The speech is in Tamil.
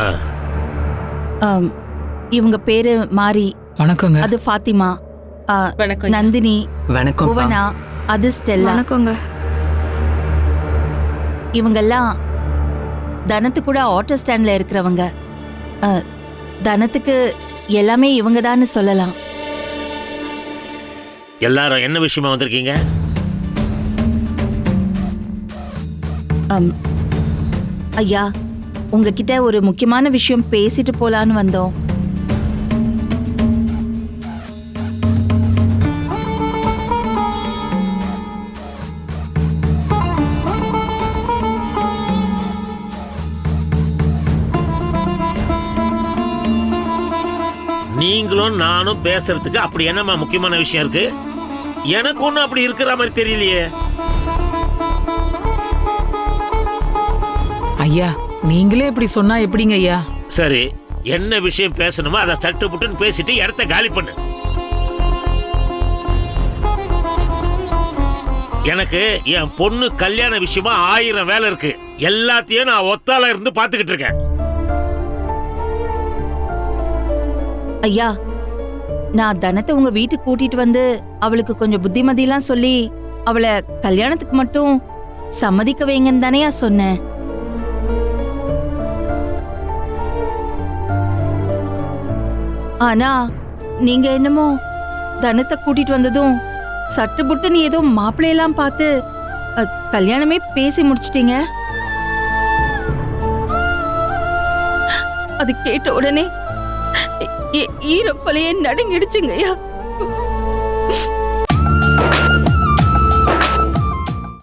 ஆ. ஆம், இவங்க பேரு மாரி. வணக்கங்க. அது ஃபாத்திமா. ஆ, வணக்கம் நந்தினி வணக்கம் புவனா அது ஸ்டெல்லா. வணக்கங்க. இவங்கெல்லாம் தனத்து கூட ஆட்டோ ஸ்டாண்ட்ல இருக்கிறவங்க. ஆ, தனத்துக்கு எல்லாமே இவங்க சொல்லலாம். எல்லாரும் என்ன விஷயமா வந்திருக்கீங்க? ஆம், ஐயா உங்ககிட்ட ஒரு முக்கியமான விஷயம் பேசிட்டு போலான்னு வந்தோம். நீங்களும் நானும் பேசுறதுக்கு அப்படி என்னம்மா முக்கியமான விஷயம் இருக்கு? எனக்கு ஒன்றும் அப்படி இருக்கிற மாதிரி தெரியலையே. ஐயா நீங்களே இப்படி சொன்னா எப்படிங்க ஐயா? சரி என்ன விஷயம் பேசணுமோ அதை சட்டு புட்டுன்னு பேசிட்டு இடத்த காலி பண்ணு. எனக்கு என் பொண்ணு கல்யாண விஷயமா ஆயிரம் வேலை இருக்கு. எல்லாத்தையும் நான் ஒத்தால இருந்து பாத்துக்கிட்டு இருக்கேன். ஐயா நான் தனத்தை உங்க வீட்டுக்கு கூட்டிட்டு வந்து அவளுக்கு கொஞ்சம் புத்திமதியெல்லாம் சொல்லி அவளை கல்யாணத்துக்கு மட்டும் சம்மதிக்க வைங்கன்னு தானேயா சொன்னேன். ஆனா நீங்க என்னமோ தனத்தை கூட்டிட்டு வந்ததும் சட்டு நீ ஏதோ மாப்பிள்ளையெல்லாம் பார்த்து கல்யாணமே பேசி முடிச்சிட்டீங்க? அது கேட்ட உடனே எ- நடுங்கிடுச்சுங்கய்யா.